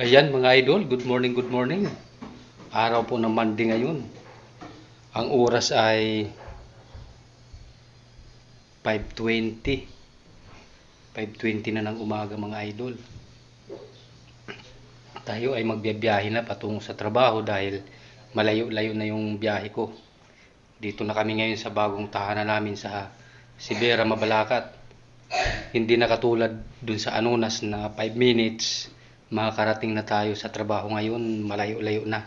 Ayan mga idol, good morning, good morning. Araw po ng Monday ngayon. Ang oras ay 5.20. 5.20 na ng umaga mga idol. Tayo ay magbiyabiyahe na patungo sa trabaho dahil malayo-layo na yung biyahe ko. Dito na kami ngayon sa bagong tahanan namin sa Sibera, Mabalacat. Hindi na katulad dun sa Anunas na 5 minutes makakarating na tayo sa trabaho ngayon, malayo-layo na.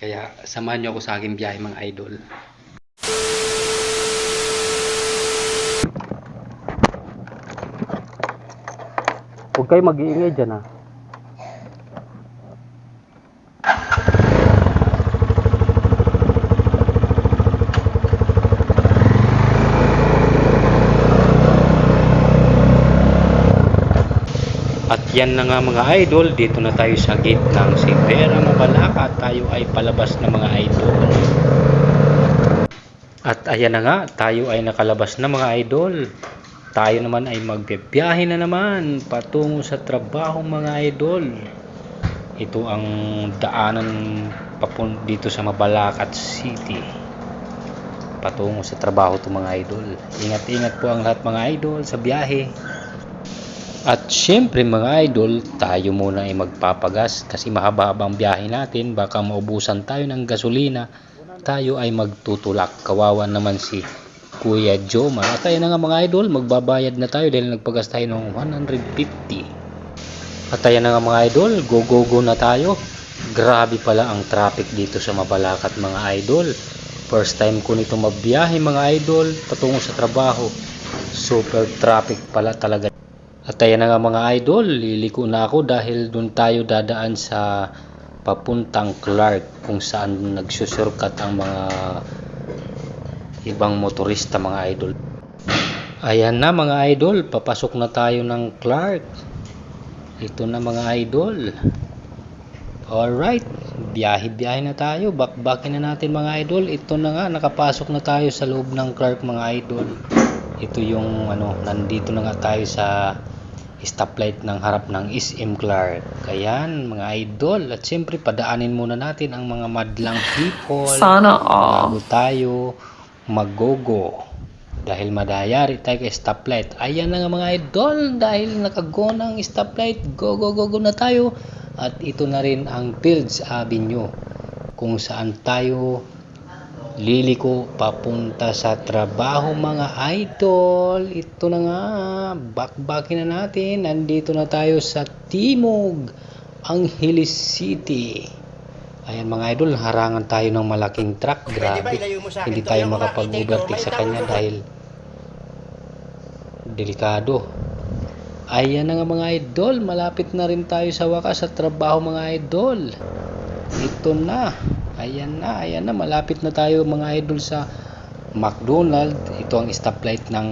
Kaya samahan niyo ako sa aking biyahe mga idol. Huwag kayo mag-iingay dyan ha. Yan na nga mga idol, dito na tayo sa gate ng Sibera Mabalaka. Tayo ay palabas na mga idol. At ayan na nga, tayo ay nakalabas na mga idol. Tayo naman ay magbibiyahe na naman patungo sa trabaho mga idol. Ito ang daanan papun dito sa Mabalacat City. Patungo sa trabaho to mga idol. Ingat-ingat po ang lahat mga idol sa biyahe. At syempre mga idol, tayo muna ay magpapagas kasi mahaba-haba ang biyahe natin. Baka maubusan tayo ng gasolina. Tayo ay magtutulak. Kawawa naman si Kuya Jomar. At ayun na nga mga idol, magbabayad na tayo dahil nagpagas tayo ng 150. At ayan na nga mga idol, go go go na tayo. Grabe pala ang traffic dito sa Mabalacat mga idol. First time ko nito mabiyahe mga idol patungo sa trabaho. Super traffic pala talaga. At ayan na nga mga idol, liliko na ako dahil doon tayo dadaan sa papuntang Clark kung saan nagsusurkat ang mga ibang motorista mga idol. Ayan na mga idol, papasok na tayo ng Clark. Ito na mga idol. Alright, biyahe-biyahe na tayo. Bakbakin na natin mga idol. Ito na nga, nakapasok na tayo sa loob ng Clark mga idol. Ito yung ano, nandito na nga tayo sa stoplight ng harap ng SM Clark. Ayan, mga idol. At siyempre, padaanin muna natin ang mga madlang people. Sana all. Bago tayo mag-go-go. Dahil madayari tayo kay stoplight. Ayan na nga mga idol. Dahil nakago ng stoplight, go, go, go, go na tayo. At ito na rin ang Fields Avenue. Kung saan tayo liliko papunta sa trabaho mga idol. Ito na nga, bakbakin na natin. Nandito na tayo sa Timog, Angeles City. Ayan mga idol, harangan tayo ng malaking truck. Grabe, hindi tayo makapag-overtake sa kanya dahil delikado. Ayan na nga mga idol, malapit na rin tayo sa wakas sa trabaho mga idol. Ito na. Ayan na, ayan na. Malapit na tayo mga idol sa McDonald. Ito ang stoplight ng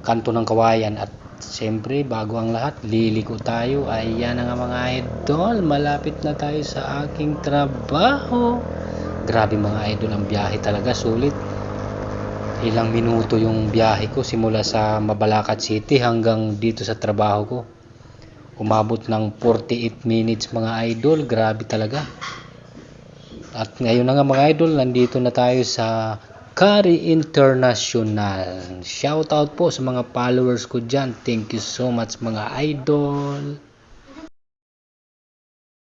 kanto ng Kawayan. At siyempre, bago ang lahat, liliko tayo. Ayan na nga mga idol. Malapit na tayo sa aking trabaho. Grabe mga idol, ang biyahe talaga. Sulit. Ilang minuto yung biyahe ko simula sa Mabalacat City hanggang dito sa trabaho ko. Umabot ng 48 minutes mga idol. Grabe talaga. At ngayon na nga mga idol, nandito na tayo sa Kari International. Shout out po sa mga followers ko dyan. Thank you so much mga idol.